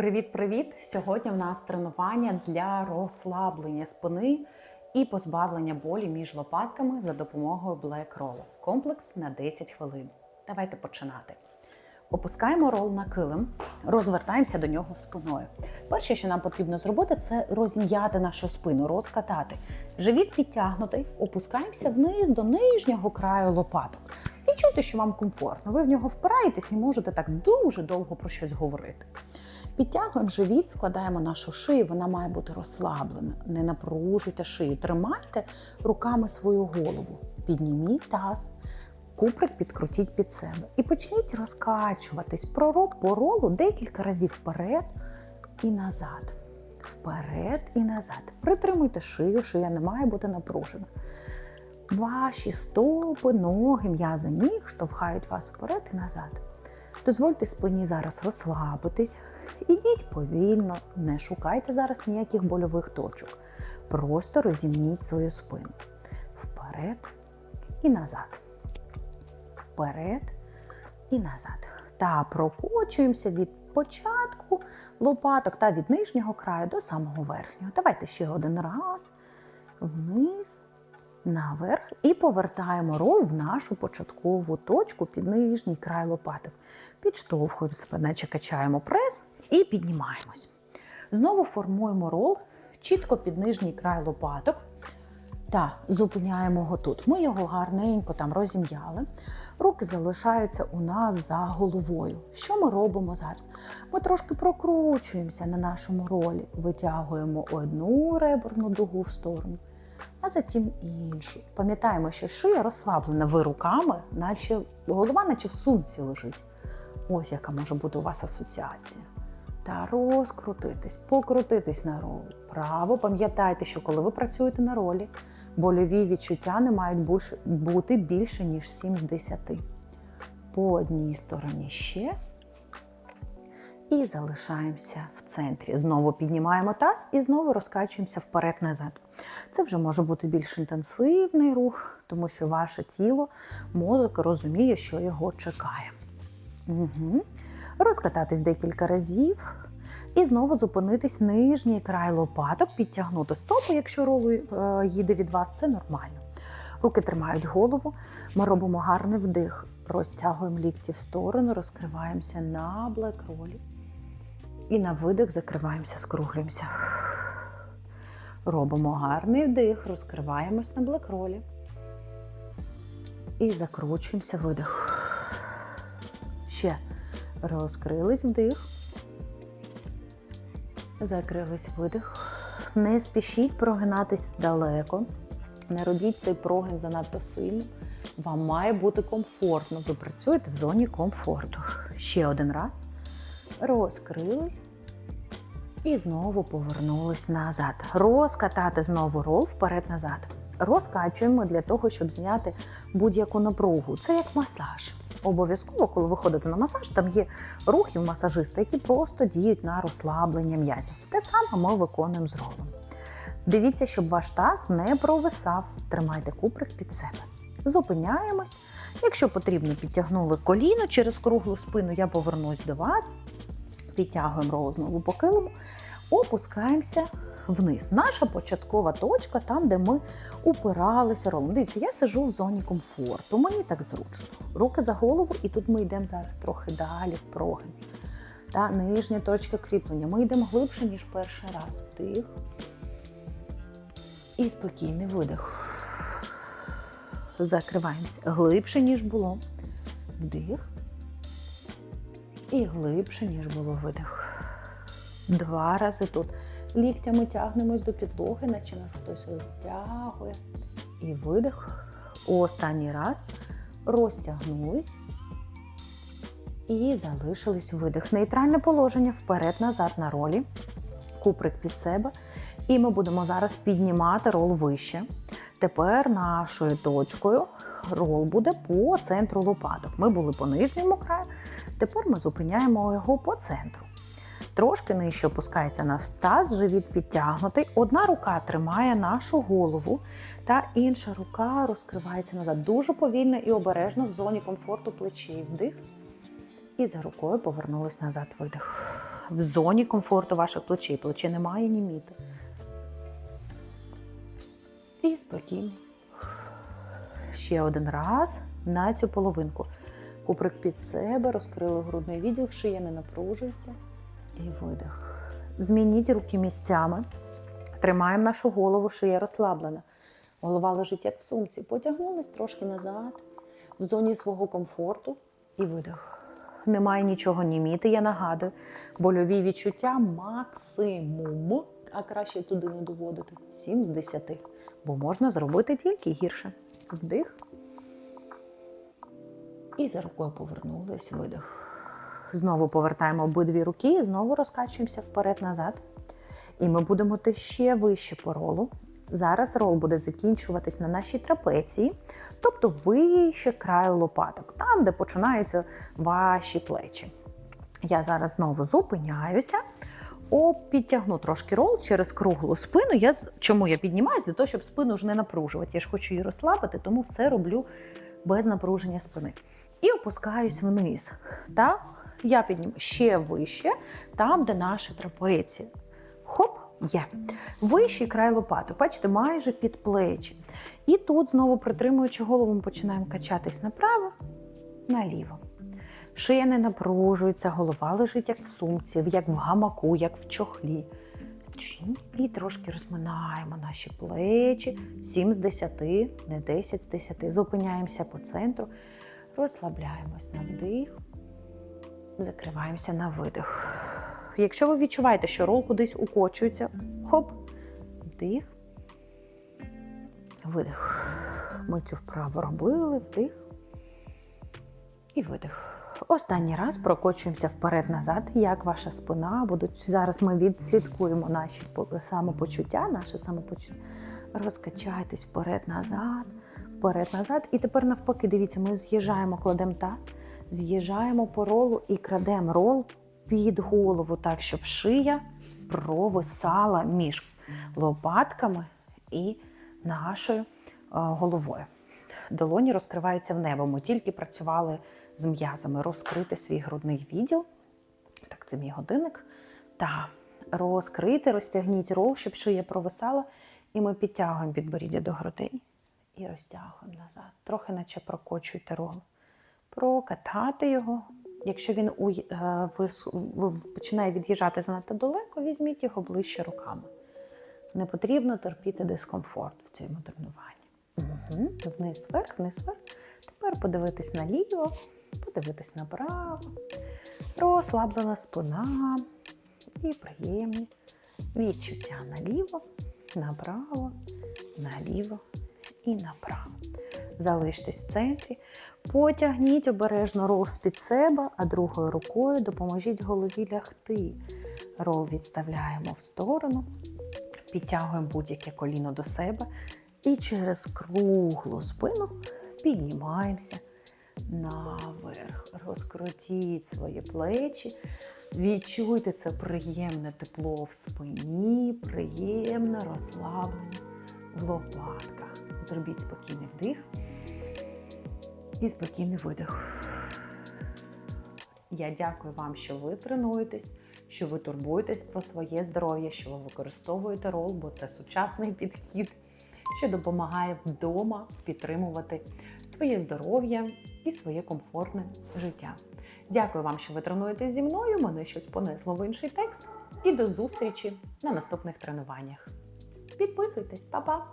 Привіт-привіт! Сьогодні в нас тренування для розслаблення спини і позбавлення болі між лопатками за допомогою Black Roll. Комплекс на 10 хвилин. Давайте починати. Опускаємо рол на килим, розвертаємося до нього спиною. Перше, що нам потрібно зробити, це розім'яти нашу спину, розкатати. Живіт підтягнутий, опускаємося вниз до нижнього краю лопаток. Відчуйте, що вам комфортно. Ви в нього впираєтесь і можете так дуже довго про щось говорити. Підтягуємо живіт, складаємо нашу шию, вона має бути розслаблена. Не напружуйте шию, тримайте руками свою голову. Підніміть таз, куприк підкрутіть під себе. І почніть розкачуватись пророк по ролу декілька разів вперед і назад. Вперед і назад. Притримуйте шию, шия не має бути напружена. Ваші стопи, ноги, м'язи ніг штовхають вас вперед і назад. Дозвольте спині зараз розслабитись. Ідіть повільно, не шукайте зараз ніяких больових точок. Просто розімніть свою спину. Вперед і назад. Вперед і назад. Та прокочуємося від початку лопаток та від нижнього краю до самого верхнього. Давайте ще один раз. Вниз, наверх і повертаємо рол в нашу початкову точку під нижній край лопаток. Підштовхуємо себе, наче качаємо прес і піднімаємось. Знову формуємо рол чітко під нижній край лопаток. Та зупиняємо його тут. Ми його гарненько там розім'яли. Руки залишаються у нас за головою. Що ми робимо зараз? Ми трошки прокручуємося на нашому ролі, витягуємо одну реберну дугу в сторону, а затім іншу. Пам'ятаємо, що шия розслаблена ви руками, наче голова, наче в сумці лежить. Ось яка може бути у вас асоціація. Та розкрутитись, покрутитись на ролі. Право, пам'ятайте, що коли ви працюєте на ролі, больові відчуття не мають бути більше, ніж 7 з 10. По одній стороні ще. І залишаємося в центрі. Знову піднімаємо таз і знову розкачуємося вперед-назад. Це вже може бути більш інтенсивний рух, тому що ваше тіло, мозок розуміє, що його чекає. Угу. Розкататись декілька разів. І знову зупинитись нижній край лопаток, підтягнути стопу, якщо ролу е, їде від вас, це нормально. Руки тримають голову. Ми робимо гарний вдих. Розтягуємо лікті в сторону, розкриваємося на блек-ролі. І на видих закриваємося, скруглюємося. Робимо гарний вдих, розкриваємось на блек-ролі. І закручуємося видих. Ще розкрились вдих. Закрились видих. Не спішіть прогинатись далеко. Не робіть цей прогин занадто сильно. Вам має бути комфортно. Ви працюєте в зоні комфорту. Ще один раз. Розкрились. І знову повернулись назад. Розкатати знову рол вперед-назад. Розкачуємо для того, щоб зняти будь-яку напругу. Це як масаж. Обов'язково, коли ви ходите на масаж, там є рухи масажиста, які просто діють на розслаблення м'язів. Те саме ми виконуємо з ролом. Дивіться, щоб ваш таз не провисав. Тримайте куприк під себе. Зупиняємось. Якщо потрібно, підтягнули коліно через круглу спину, я повернусь до вас. Підтягуємо рол знову по килиму, опускаємося вниз. Наша початкова точка, там, де ми упиралися ролом. Дивіться, я сижу в зоні комфорту, мені так зручно. Руки за голову, і тут ми йдемо зараз трохи далі в прогин. Та нижня точка кріплення. Ми йдемо глибше, ніж перший раз. Вдих. І спокійний видих. Закриваємося. Глибше, ніж було. Вдих. І глибше, ніж було видих. Два рази тут. Ліктями тягнемось до підлоги, наче нас хтось розтягує. І видих. Останній раз розтягнулись і залишились видих. Нейтральне положення вперед-назад на ролі. Куприк під себе. І ми будемо зараз піднімати рол вище. Тепер нашою точкою рол буде по центру лопаток. Ми були по нижньому краю, тепер ми зупиняємо його по центру. Трошки нижче опускається наш таз, живіт підтягнутий. Одна рука тримає нашу голову, та інша рука розкривається назад. Дуже повільно і обережно в зоні комфорту плечі. Вдих. І за рукою повернулись назад видих. в зоні комфорту ваших плечей. Плече не має німіти. І спокійно. Ще один раз на цю половинку. Куприк під себе, розкрили грудний відділ, шия не напружується. І видих. Змініть руки місцями. Тримаємо нашу голову, шия розслаблена. Голова лежить як в сумці. Потягнулись трошки назад, в зоні свого комфорту і видих. Немає нічого німіти, я нагадую. Больові відчуття максимум, а краще туди не доводити. 7 з 10. Бо можна зробити тільки гірше. Вдих. І за рукою повернулись, видих. Знову повертаємо обидві руки і знову розкачуємося вперед-назад. І ми будемо йти ще вище по ролу. Зараз рол буде закінчуватись на нашій трапеції, тобто вище краю лопаток, там, де починаються ваші плечі. Я зараз знову зупиняюся, о, підтягну трошки рол через круглу спину. Я, чому я піднімаюся? Для того, щоб спину ж не напружувати. Я ж хочу її розслабити, тому все роблю без напруження спини. І опускаюсь вниз. Так? Я підніму ще вище, там, де наша трапеція. Хоп, є. Вищий край лопаток, бачите, майже під плечі. І тут, знову притримуючи голову, ми починаємо качатись направо, наліво. Шия не напружується, голова лежить як в сумці, як в гамаку, як в чохлі. І трошки розминаємо наші плечі. 7 з 10, не 10 з 10. Зупиняємося по центру, розслабляємось на вдих, закриваємося на видих. Якщо ви відчуваєте, що рол кудись укочується, хоп, вдих, видих. Ми цю вправу робили, вдих і видих. Останній раз прокочуємося вперед-назад, як ваша спина. Будуть зараз ми відслідкуємо наші самопочуття, наше самопочуття. Розкачайтесь вперед-назад, вперед-назад. І тепер навпаки, дивіться, ми з'їжджаємо, кладемо таз, з'їжджаємо по ролу і крадемо рол під голову, так, щоб шия провисала між лопатками і нашою е, головою. Долоні розкриваються в небо. Ми тільки працювали з м'язами, розкрити свій грудний відділ. Так, це мій годинник. Та розкрити, розтягніть рол, щоб шия провисала. І ми підтягуємо підборіддя до грудей і розтягуємо назад. Трохи наче прокочуйте рол. Прокатати його. Якщо він е, починає від'їжджати занадто далеко, візьміть його ближче руками. Не потрібно терпіти дискомфорт в цьому тренуванні. Угу. Вниз вверх, вниз вверх. Тепер подивитись наліво, подивитись направо. Розслаблена спина і приємні відчуття наліво, направо, наліво і направо. Залиштесь в центрі. Потягніть обережно рол з-під себе, а другою рукою допоможіть голові лягти. Рол відставляємо в сторону, підтягуємо будь-яке коліно до себе і через круглу спину піднімаємося наверх. Розкрутіть свої плечі. Відчуйте це приємне тепло в спині, приємне розслаблення в лопатках. Зробіть спокійний вдих і спокійний видих. Я дякую вам, що ви тренуєтесь, що ви турбуєтесь про своє здоров'я, що ви використовуєте рол, бо це сучасний підхід, що допомагає вдома підтримувати своє здоров'я і своє комфортне життя. Дякую вам, що ви тренуєтесь зі мною. Мене щось понесло в інший текст. І до зустрічі на наступних тренуваннях. Підписуйтесь, Па-па!